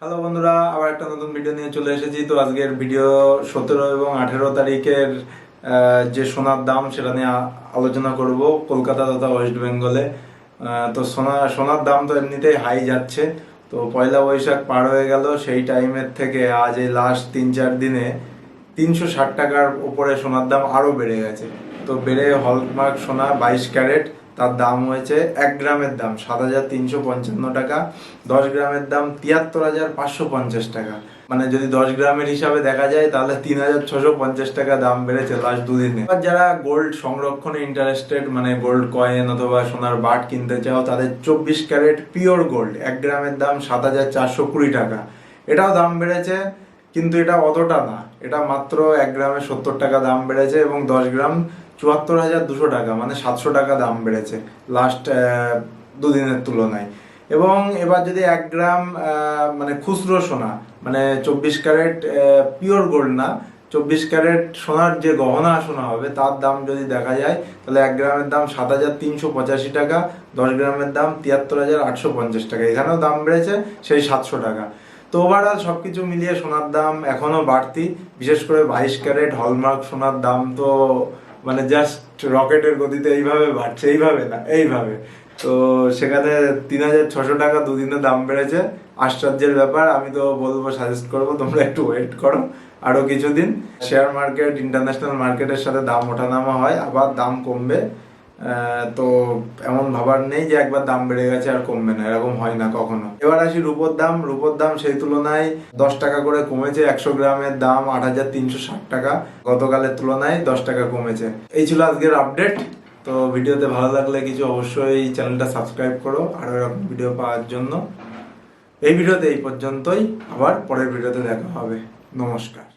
Hello বন্ধুরা, আবার একটা নতুন ভিডিও নিয়ে চলে এসেছি। তো আজকের ভিডিও সতেরো এবং আঠেরো তারিখের যে সোনার দাম, সেটা নিয়ে আলোচনা করব কলকাতা তথা ওয়েস্ট বেঙ্গলে তো সোনা, সোনার দাম তো এমনিতেই হাই যাচ্ছে। তো পয়লা বৈশাখ পার হয়ে গেল, সেই টাইমের থেকে আজ এই লাস্ট তিন, চার দিনে তিনশো ষাট টাকার উপরে সোনার দাম আরও বেড়ে গেছে। তো বেড়ে হলমার্ক সোনা বাইশ ক্যারেট। তার দাম হয়েছে এক গ্রামের দাম, সাত হাজার তিনশো পঞ্চান্ন টাকা, দশ গ্রামের দাম তিয়াত্তর হাজার পাঁচশো পঞ্চাশ টাকা। মানে যদি দশ গ্রামের হিসাবে দেখা যায়, তাহলে তিন হাজার ছশো পঞ্চাশ টাকা দাম বেড়েছে লাস্ট দুদিনে। এবার যারা গোল্ড সংরক্ষণে ইন্টারেস্টেড মানে গোল্ড কয়েন অথবা সোনার বাট কিনতে চাও, তাদের চব্বিশ ক্যারেট পিওর গোল্ড এক গ্রামের দাম সাত হাজার চারশো কুড়ি টাকা। এটাও দাম বেড়েছে কিন্তু এটা অতটা না। এটা মাত্র এক গ্রামে সত্তর টাকা দাম বেড়েছে এবং দশ গ্রাম চুয়াত্তর হাজার দুশো টাকা মানে সাতশো টাকা দাম বেড়েছে লাস্ট দুদিনের তুলনায়। এবং এবার যদি এক গ্রাম মানে খুচরো সোনা মানে চব্বিশ ক্যারেট পিওর গোল্ড না, চব্বিশ ক্যারেট সোনার যে গহনা সোনা হবে, তার দাম যদি দেখা যায়, তাহলে এক গ্রামের দাম সাত হাজার তিনশো পঁচাশি টাকা, দশ গ্রামের দাম তিয়াত্তর হাজার আটশো পঞ্চাশ টাকা। এখানেও দাম বেড়েছে সেই সাতশো টাকা। তো ওভারঅল সব কিছু মিলিয়ে সোনার দাম এখনও বাড়তি, বিশেষ করে বাইশ ক্যারেট হলমার্ক সোনার দাম তো মানে জাস্ট রকেটের গতিতে এইভাবে বাড়ছে, এইভাবে না, এইভাবে। তো সেখানে তিন হাজার ছশো টাকা দুদিনে দাম বেড়েছে। আশ্চর্যের ব্যাপার, আমি তো বলব সাজেস্ট করব, তোমরা একটু ওয়েট করো, আরও কিছুদিন। শেয়ার মার্কেট ইন্টারন্যাশনাল মার্কেটের সাথে দাম ওঠানামা হয়, আবার দাম কমবে। তো এমন ভাবার নেই যে একবার দাম বেড়ে গেছে আর কমবে না, এরকম হয় না কখনো। এবার আসি রূপোর দাম। রূপোর দাম সেই তুলনায় দশ টাকা করে কমেছে, একশো গ্রামের দাম আট হাজার তিনশো ষাট টাকা। গতকালের তুলনায় দশ টাকা কমেছে। এই ছিল আজকের আপডেট তো ভিডিওতে ভালো লাগলে কিছু অবশ্যই চ্যানেলটা সাবস্ক্রাইব করো আরও এরকম ভিডিও পাওয়ার জন্য। এই ভিডিওতে এই পর্যন্তই। আবার পরের ভিডিওতে দেখা হবে। নমস্কার।